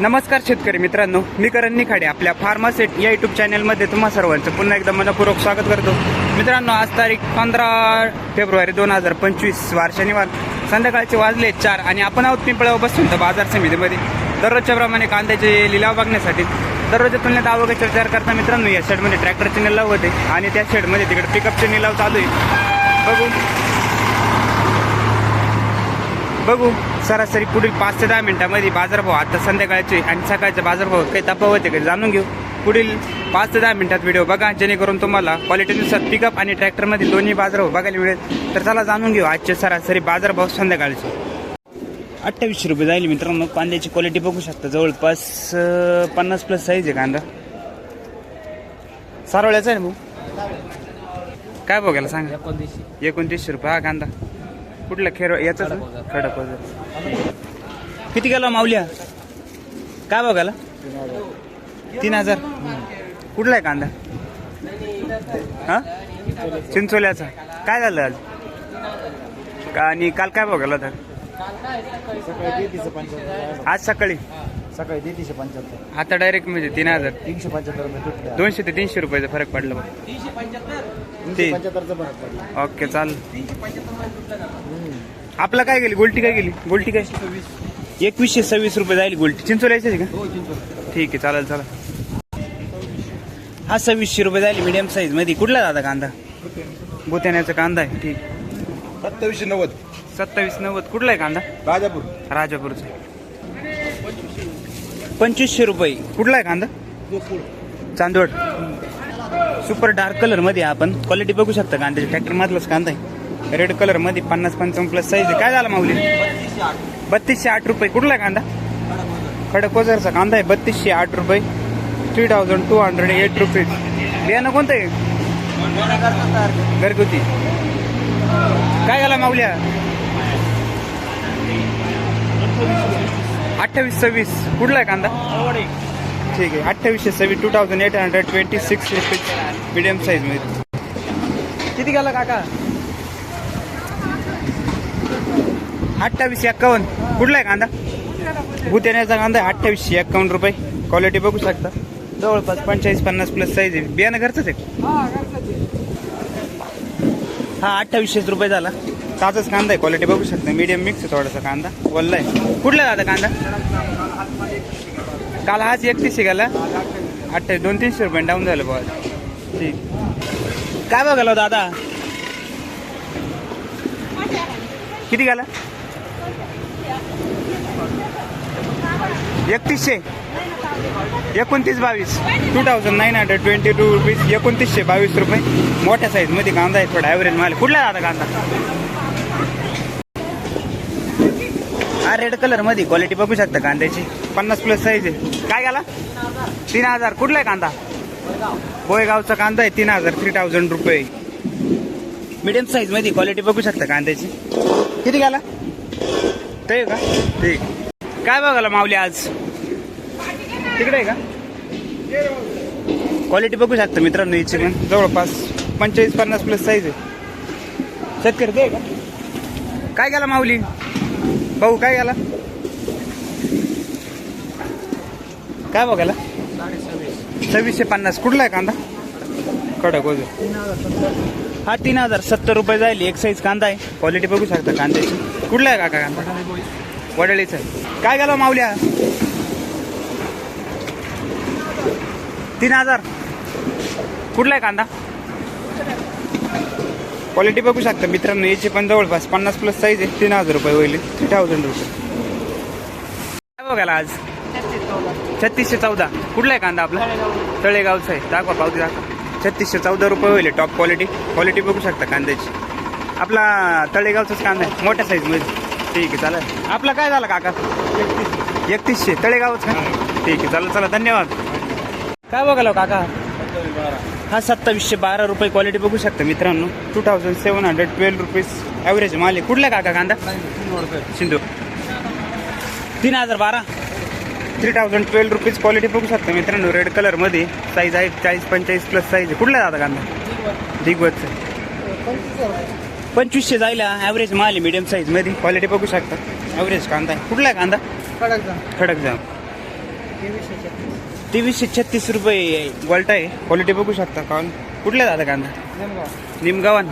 नमस्कार शेतकरी मित्रांनो मी करण निखाडे आपल्या फार्मासेट या युट्यूब चॅनलमध्ये तुम्हा सर्वांचं पुन्हा एकदा मनपूर्वक स्वागत करतो. मित्रांनो आज तारीख पंधरा फेब्रुवारी दोन हजार पंचवीस वार शनिवार. संध्याकाळचे वाजले चार आणि आपण आहोत पिंपळावर बसून तर बाजार समितीमध्ये. दररोजच्या प्रमाणे कांद्याचे लिलाव बघण्यासाठी. दररोजच्या तुलनेत आवकाचा विचार करता मित्रांनो या शेडमध्ये ट्रॅक्टरचे निलाव होते आणि त्या शेडमध्ये तिकडे पिकअपचे निलाव चालू आहे. बघू. बघू. सरासरी पुढील पाच ते दहा मिनिटामध्ये बाजारभाव आता संध्याकाळचे आणि सकाळचे बाजारभाव काही तफावत आहे का जाणून घेऊ. पुढील पाच ते दहा मिनिटात व्हिडिओ बघा जेणेकरून तुम्हाला क्वालिटीनुसार पिकअप आणि ट्रॅक्टरमध्ये दोन्ही बाजारभाव बघायला मिळेल. तर चला जाणून घेऊ आजचे सरासरी बाजारभाव संध्याकाळचे. अठ्ठावीसशे रुपये जाईल मित्रांनो कांद्याची क्वालिटी बघू शकता. जवळपास पन्नास प्लस साईज आहे कांदा. सारवळ्याचा आहे ना भाऊ? काय बघायला सांगा? एकोणतीसशे रुपये हा कांदा. कुठला खेळ याचाच? खडक किती गेला माऊल्या? काय बघायला तीन हजार. कुठला आहे कांदा? हा? चिंचोल्याचा. काय झालं आज? का आणि काल काय बघायला तर सकाळी तेहतीसशे पंच्याहत्तर आज सकाळी? सकाळी तेहतीसशे पंच्याहत्तर आता डायरेक्ट म्हणजे तीन हजार. तीनशे पंच्याहत्तर रुपये दोनशे ते तीनशे रुपयाचा फरक पडला बघ. तीनशे पंच्याहत्तरचा फरक पडला. ओके चाल आपला काय गेली? गोल्टी काय गेली? गोल्टी काय? एकवीसशे सव्वीस रुपये जाईल गोल्टी. चिंचोल्याची आहे का? ठीक आहे चालेल चला हा सव्वीसशे रुपये जाईल मीडियम साईजमध्ये. कुठला दादा कांदा? बुत्याण्याचा कांदा आहे. ठीक. सत्तावीसशे नव्वद. सत्तावीस नव्वद. कुठला आहे कांदा? राजापूर. राजापूरचा. पंचवीसशे रुपये. कुठला आहे कांदा? चांदवड. सुपर डार्क कलरमध्ये आपण. क्वालिटी बघू शकता कांद्याची. ट्रॅक्टर मधलाच कांदा आहे. रेड कलरमध्ये पन्नास पंचावन्न प्लस साईज काय झाला माऊली? बत्तीसशे आठ रुपये. कुठला आहे कांदा? खडकोजरचा कांदा आहे. बत्तीसशे आठ रुपये. Three thousand two hundred eight rupees बियाणं कोणतं आहे? घरगुती. काय झाला माऊल्या अठ्ठावीस सव्वीस. कुठला आहे कांदा? ठीक आहे. अठ्ठावीसशे सव्वीस. Two thousand eight hundred twenty six rupees medium साईजमध्ये. किती गेला काका? अठ्ठावीसशे एक्कावन्न कुठला आहे कांदा? भूतेण्याचा कांदा आहे अठ्ठावीसशे एक्कावन्न रुपये. क्वालिटी बघू शकता. जवळपास पंचेचाळीस पन्नास प्लस साईज आहे. बियाणं घरचंच आहे हा अठ्ठावीसशेच रुपये झाला. ताजाच कांदा आहे. क्वालिटी बघू शकता. मीडियम मिक्स आहे थोडासा कांदा. वल्ला आहे. कुठला दादा कांदा? काल हाच एकतीसशे गेला अठ्ठावीस दोन तीनशे रुपये. डाऊन झालं बघा ठीक. काय बघायला हो दादा? किती गेला? एकतीसशे. एकोणतीस बावीस. Two thousand nine hundred twenty two rupees एकोणतीसशे बावीस रुपये. मोठ्या साईजमध्ये कांदा आहे थोडा ॲव्हरेज माल कुठला आहे दादा कांदा? हा रेड कलरमध्ये क्वालिटी बघू शकता कांद्याची. पन्नास प्लस साईज आहे. काय घाला तीन हजार. कुठला आहे कांदा? बोयगावचा कांदा आहे तीन हजार. थ्री थाउजंड रुपये. मिडियम साईजमध्ये क्वालिटी बघू शकता कांद्याची. किती घाला ते का? ठीक. काय बघायला माऊली आज? तिकडे आहे का? क्वालिटी बघू शकता मित्रांनो हिची पण. जवळपास पंचेचाळीस पन्नास प्लस साईज आहे. शेतकरी ते का? काय गेला माऊली? भाऊ काय गेला? काय बघायला? सव्वीसशे पन्नास. कुठला आहे कांदा? कडक वजन. हा तीन हजार सत्तर रुपये जाईल एक साईज कांदा आहे. क्वालिटी बघू शकता कांद्याची. कुठला आहे काका कांदा? वडळीचा आहे. काय गेला माऊल्या? तीन हजार. कुठला आहे कांदा? क्वालिटी बघू शकता. मित्रांनो याची पण जवळपास पन्नास प्लस साईज आहे. तीन हजार रुपये होईल थ्री थाउजंड रुपये. काय बघायला आज? छत्तीसशे चौदा. कुठला आहे कांदा आपला? तळेगावचा आहे. दाखवा पावती दाखवा. छत्तीसशे चौदा रुपये होईल टॉप क्वालिटी क्वालिटी बघू शकता कांद्याची. आपला तळेगावचाच कांदा आहे. मोठ्या साईजमध्ये ठीक आहे चालेल. आपला काय झाला काका? एकतीसशे. तळेगावच का? ठीक आहे चालेल चला धन्यवाद. काय बघालो काका? हा सत्तावीसशे बारा रुपये क्वालिटी बघू शकता मित्रांनो. Two thousand seven hundred twelve rupees average माल आहे. कुठला काका कांदा? सिंधू. तीन हजार बारा? Three thousand twelve rupees quality बघू शकता मित्रांनो. रेड कलरमध्ये साईज आहे चाळीस पंचेचाळीस प्लस साईज आहे कुठला दादा कांदा? दिग्वजचा पंचवीसशे जायला ॲव्हरेज माल आहे मीडियम साईजमध्ये क्वालिटी बघू शकता. ॲव्हरेज कांदा आहे. कुठला आहे कांदा? कडक खडक जाम. तेवीसशे छत्तीस रुपये गोल्टा आहे. क्वालिटी बघू शकता काऊन कुठल्या दादा कांदा? निमगावान.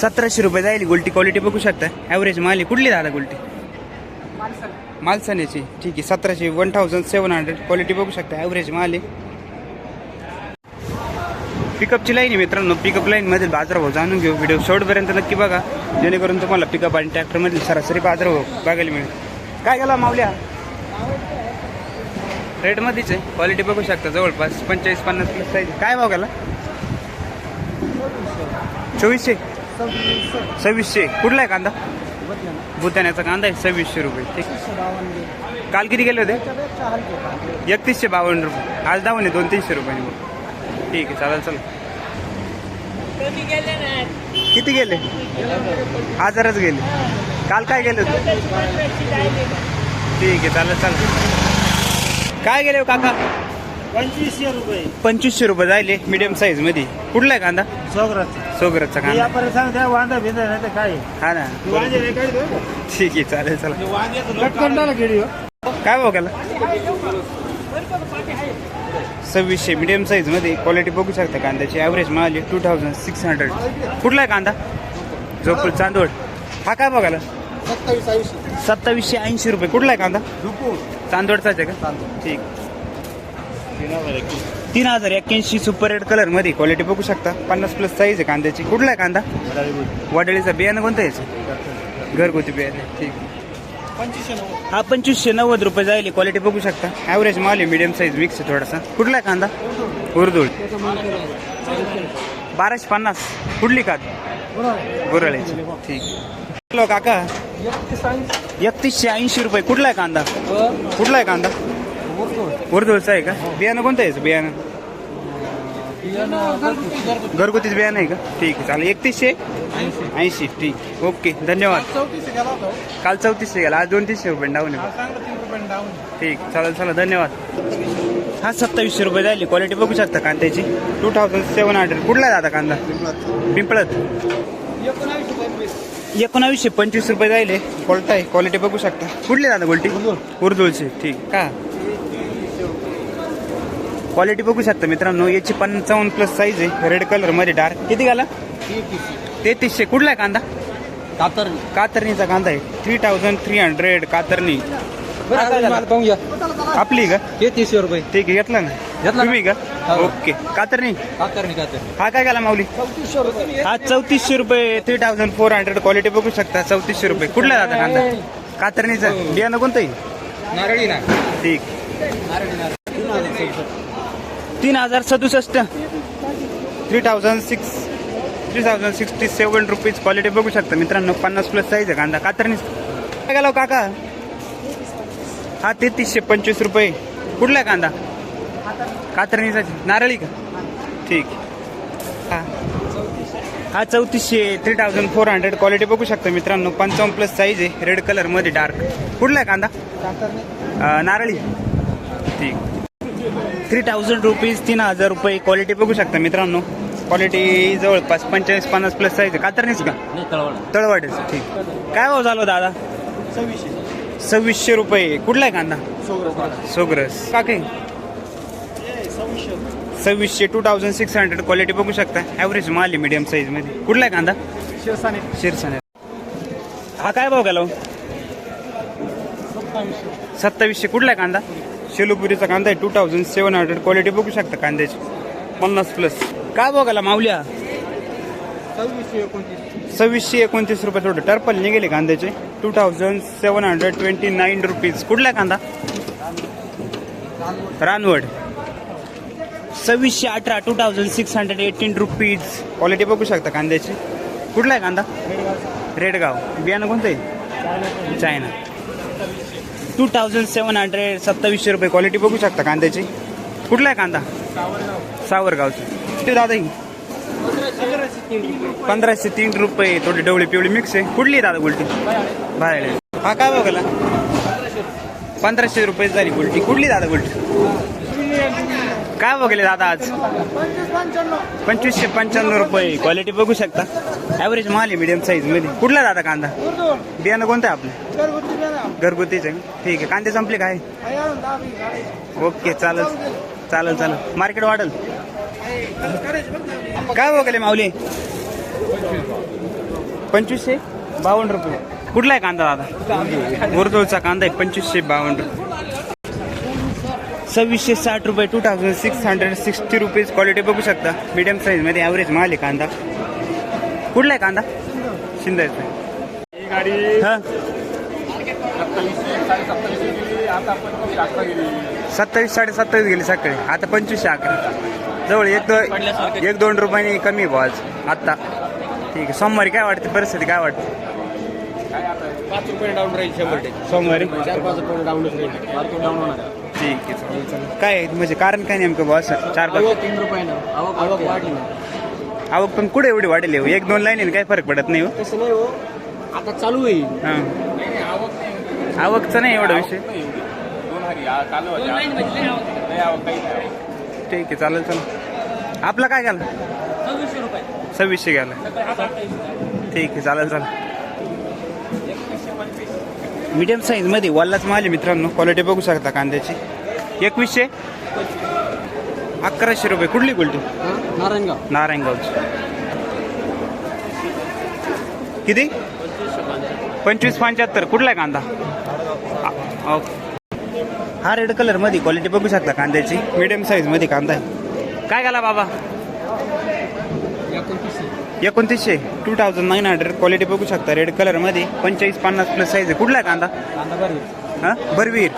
सतराशे रुपये जाईल गोल्टी. क्वालिटी बघू शकता. ॲव्हरेज माल आहे. कुठली दादा गोल्टी? मालसाण्याची. ठीक आहे सतराशे one thousand seven hundred quality बघू शकता ॲव्हरेज माल आहे. पिकअपची लाईन आहे मित्रांनो पिकअप लाईनमधील बाजारभाव जाणून घेऊ. व्हिडिओ शेवटपर्यंत नक्की बघा. जेणेकरून तुम्हाला पिकअप आणि ट्रॅक्टरमधील सरासरी बाजारभाव बघायला मिळेल. काय गेला मावल्या? रेटमध्येच आहे. क्वालिटी बघू शकता जवळपास पंचेचाळीस पन्नास प्लस साईज काय भाव गेला? चोवीसशे. सव्वीसशे. कुठला आहे कांदा? बुताण्याचा कांदा आहे सव्वीसशे रुपये ठीक? काल किती गेले होते? एकतीसशे बावन्न रुपये. आज दावून आहे दोन तीनशे रुपयाने बघ. ठीक आहे चालेल चल. किती गेले? हजारच गेले. काल काय गेले होते? ठीक आहे चालेल चालेल. काय गेले हो काका? पंचवीसशे रुपये. पंचवीसशे रुपये जायले मीडियम साईजमध्ये. कुठला आहे कांदा? सोगराचे सोगरचा कांदा. व्यापारी सांगते वांदा भिंदा नाही तर काय हा ना. वांदे नाही काय ठीक आहे चालेल चला. गेली काय केला? सव्वीसशे मीडियम साईजमध्ये. क्वालिटी बघू शकता कांद्याची. ॲव्हरेज माल टू थाउजंड सिक्स हंड्रेड कुठला आहे कांदा? जोपूर चांदोड हा काय बघायला सत्तावीस ऐंशी. सत्तावीसशे ऐंशी रुपये. कुठला आहे कांदा? चांदोडचाच आहे का? ठीक. तीन हजार एक्क्याऐंशी सुपर रेड कलरमध्ये क्वालिटी बघू शकता. पन्नास प्लस साईज आहे कांद्याची. कुठला आहे कांदा? वडाळीचा बियाणं कोणतं आहे? घरगुती बियाणं. ठीक. पंचवीसशे हा पंचवीसशे नव्वद रुपये जाईल क्वालिटी बघू शकता. ॲव्हरेज माल आहे मिडियम साईज मिक्स आहे थोडासा. कुठला आहे कांदा? उर्दूळ. बाराशे पन्नास. कुठली काद? गुरळ्याची ठीक. हॅलो काका. एकतीसशे ऐंशी रुपये. कुठला आहे कांदा? कुठला आहे कांदा? उर्दूळचा आहे का? बियाणं कोणतं आहे बियाणं? घरगुतीच बियाणं आहे का? ठीक आहे चालेल. एकतीसशे? ऐंशी ठीक. ओके धन्यवाद. काल चौतीसशे गेला आज दोन तीसशे रुपये डाऊन आहे ठीक चालेल चला धन्यवाद. हा सत्तावीसशे रुपये जायली क्वालिटी बघू शकता कांद्याची टू थाउजंड सेवन हंड्रेड कुठला आहे दादा कांदा? पिंपळत एकोणावीसशे पंचवीस रुपये जायले क्वालिटी आहे. क्वालिटी बघू शकता. कुठली दादा गोल्टी उर्दूळची ठीक. का? क्वालिटी बघू शकता मित्रांनो. याची पंचावन्न प्लस साईज आहे. रेड कलरमध्ये डार्क. किती घाला तेहतीसशे. कुठला आहे कांदा? कातर कातरणीचा कांदा आहे. थ्री थाउजंड थ्री हंड्रेड कातरणी. आपली का? तेहतीसशे रुपये. ठीक आहे घेतला ना? घेतला ना. तुम्ही का? हो. ओके. कातरणी? कातर नाही कातर हा काय गेला माऊली? चौतीसशे रुपये. हा चौतीसशे रुपये. Three thousand four hundred quality बघू शकता. चौतीसशे रुपये. कुठला जाता कांदा? कातरणीचा. बियाणं कोणतं आहे? नारळी ना. ठीक. नारळी. तीन हजार सदुसष्ट. Three thousand six three thousand sixty seven rupees quality बघू शकता मित्रांनो. पन्नास प्लस साईज आहे कांदा. कातरणी काय गेला काका? हा तेहतीसशे पंचवीस रुपये. कुठला आहे कांदा? कातरणीचा नारळी का? ठीक. हा. हा चौतीसशे three thousand four hundred quality बघू शकता मित्रांनो. पंचावन्न प्लस साईज आहे. रेड कलरमध्ये डार्क कुठला आहे कांदा? नारळी. ठीक. थ्री थाउजंड रुपीज तीन हजार रुपये क्वालिटी बघू शकता मित्रांनो. क्वालिटी जवळपास पंचेचाळीस पन्नास प्लस साईज आहे. कातरणीच का? नाही तळवड तळवाडेच ठीक. काय भाव झालो दादा? सव्वीसशे. सव्वीसशे रुपये. कुठला आहे कांदा? सोगरा सोग्रस. का काही सव्वीसशे सव्वीसशे two thousand six hundred quality बघू शकता. ॲव्हरेज माल आहे मीडियम साईजमध्ये कुठला आहे कांदा? शिरसाने शिरसाने हा काय भाव गेला हो? सत्तावीसशे. कुठला आहे कांदा? शेलूपुरीचा कांदा आहे. Two thousand seven hundred quality बघू शकता कांद्याची. पन्नास प्लस काय बघायला माऊल्या? सव्वीसशे एकोणतीस सव्वीसशे एकोणतीस रुपये थोडं. टर्पल निघेले कांद्याचे. Two thousand seven hundred twenty nine rupees कुठला आहे कांदा? रानवड. सव्वीसशे अठरा two thousand six hundred eighteen rupees quality बघू शकता कांद्याची. कुठला आहे कांदा? रेडगाव. बियाणं कोणतं आहे? China. Two thousand seven hundred सत्तावीसशे रुपये क्वालिटी बघू शकता कांद्याची. कुठला आहे कांदा? सावरगावचं. ते दादा ही. पंधराशे तीन रुपये थोडी डवळी पिवळी मिक्स आहे. कुठली आहे दादा गुलटी बाहेर हा काय बघायला पंधराशे रुपये झाली गुलटी कुठली दादा गुलटी काय बघले दादा आज? पंचवीसशे पंच्याण्णव रुपये. क्वालिटी बघू शकता. ॲव्हरेज माल आहे मिडियम साईजमध्ये. कुठला दादा कांदा? बियाणं कोणतं आहे आपलं? घरगुतीच आहे. ठीक आहे. कांदे संपले काय ओके चालेल. चालेल चालेल. मार्केट वाढेल. काय बघले माऊली? पंचवीसशे बावन्न रुपये. कुठला आहे कांदा दादा? मुरदोळचा कांदा आहे. पंचवीसशे बावन्न रुपये. सव्वीसशे साठ रुपये two thousand six hundred sixty rupees quality बघू शकता. मीडियम साईजमध्ये ॲव्हरेज माल आहे कांदा. कुठला आहे कांदा? शिंदायचा सत्तावीस साडे सत्तावीस गेली सकाळी. आता पंचवीसशे अकरा. जवळ एक दो एक दोन रुपयाने कमी बुवा आज. आत्ता. ठीक आहे. सोमवारी काय वाटते? परिस्थिती काय वाटते? काय आता? पाच रुपये डाऊन राहील शंभर सोमवारी? चार पाच रुपये मार्केट डाऊन होणार. ठीक आहे चालेल चालेल. काय आहे? म्हणजे कारण काय नेमकं बुवा असं? चार पाच आवक तीन रुपयानं आवक आवक वाढली. ना आवक पण कुठे एवढी वाढेल हो? एक दोन लाईन काय फरक पडत नाही हो. तसं नाही हो. आता चालू होईल. हां. आवक नाही आवकचा नाही एवढा. विषय दोन हरी चालू होते. नाही आवक काही नाही. ठीक आहे चालेल चालेल. आपला काय रुपये. सव्वीसशे घ्यायला. ठीक आहे चालेल चालेल. मीडियम साईजमध्ये वल्लाच माल मित्रांनो. क्वालिटी बघू शकता कांद्याची. एकवीसशे अकराशे रुपये. कुठली कुलटी नारायणगाव. नारायणगावची. किती? पंचवीस पंच्याहत्तर. कुठला आहे कांदा. हा रेड कलरमध्ये क्वालिटी बघू शकता कांद्याची. मीडियम साईजमध्ये कांदा आहे. काय घाला बाबा? एकोणतीसशे two thousand nine hundred quality बघू शकता. रेड कलरमध्ये पंचेचाळीस पन्नास प्लस साईज आहे. कुठला आहे कांदा? कांदा बरं हा? बरवीर